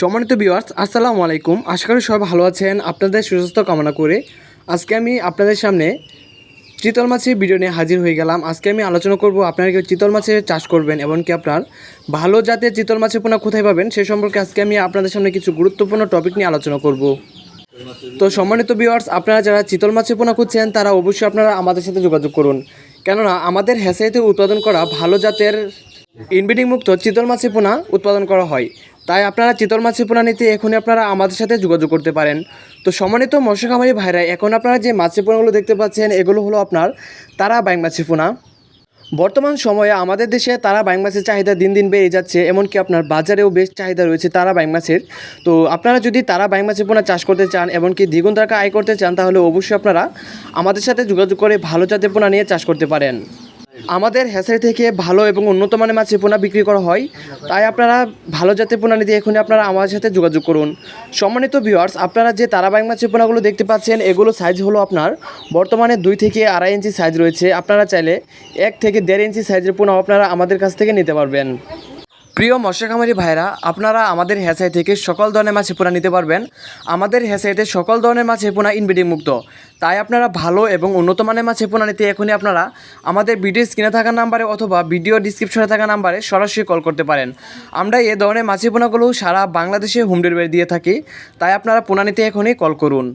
সম্মানিত ভিউয়ার্স আসসালামু আলাইকুম। আশা করি সবাই ভালো আছেন। আপনাদের সুস্বাস্থ্য কামনা করে আজকে আমি আপনাদের সামনে চিতল মাছের ভিডিও নিয়ে হাজির হয়ে গেলাম। আজকে আমি আলোচনা করব আপনারা কেউ চিতল মাছের চাষ করবেন এবং কি আপনার ভালো জাতের চিতল মাছের পোনা কোথায় পাবেন সেই সম্পর্কে আজকে আমি আপনাদের সামনে কিছু গুরুত্বপূর্ণ টপিক নিয়ে আলোচনা করব। তো সম্মানিত বিওয়ার্স আপনারা যারা চিতল মাছের পোনা খুঁজছেন, তারা অবশ্যই আপনারা আমাদের সাথে যোগাযোগ করুন। কেননা, আমাদের হ্যাসাইতে উৎপাদন করা ভালো জাতের ইনব্রিডিং মুক্ত চিতল মাছের পোনা উৎপাদন করা হয়। তাই আপনারা চিতল মাছের পোনা নিতে এখনই আপনারা আমাদের সাথে যোগাযোগ করতে পারেন। তো সম্মানিত মৎস্য খামারি ভাইরা, এখন আপনারা যে মাছের পোনাগুলো দেখতে পাচ্ছেন, এগুলো হলো আপনার তারা বাইং মাছের পোনা। বর্তমান সময়ে আমাদের দেশে তারা বাইং মাছের চাহিদা দিন দিন বেড়ে যাচ্ছে, এমনকি আপনার বাজারেও বেশ চাহিদা রয়েছে তারা বাইং মাছের। তো আপনারা যদি তারা বাইং মাছের পোনা চাষ করতে চান, এমনকি দ্বিগুণ টাকা আয় করতে চান, তাহলে অবশ্যই আপনারা আমাদের সাথে যোগাযোগ করে ভালো জাতের পোনা নিয়ে চাষ করতে পারেন। আমাদের হ্যাচারি থেকে ভালো এবং উন্নত মানের মাছের পোনা বিক্রি করা হয়। তাই আপনারা ভালো জাতের পোনা নিতে এখনই আপনারা আমাদের সাথে যোগাযোগ করুন। সম্মানিত ভিওয়ার্স আপনারা যে তারাবাইং মাছের পোনাগুলো দেখতে পাচ্ছেন, এগুলো সাইজ হলো আপনার বর্তমানে দুই থেকে আড়াই ইঞ্চি সাইজ রয়েছে। আপনারা চাইলে এক থেকে দেড় ইঞ্চি সাইজের পোনাও আপনারা আমাদের কাছ থেকে নিতে পারবেন। প্রিয় মৎস্য ভাইরা, আপনারা আমাদের হেসাই থেকে সকল ধরনের মাছের পোনা নিতে পারবেন। আমাদের হেসাইতে সকল ধরনের মাছের পোনা ইনব্রিডিং মুক্ত। তাই আপনারা ভালো এবং উন্নত মানের মাছের পোনা নিতে এখনই আপনারা আমাদের ভিডিও স্ক্রিনে থাকা নাম্বারে অথবা ভিডিও ডিসক্রিপশনে থাকা নাম্বারে সরাসরি কল করতে পারেন। আমরা এ ধরনের মাছের পোনাগুলো সারা বাংলাদেশে হোম ডেলিভারি দিয়ে থাকি, তাই আপনারা পোনা নিতে এখনই কল করুন।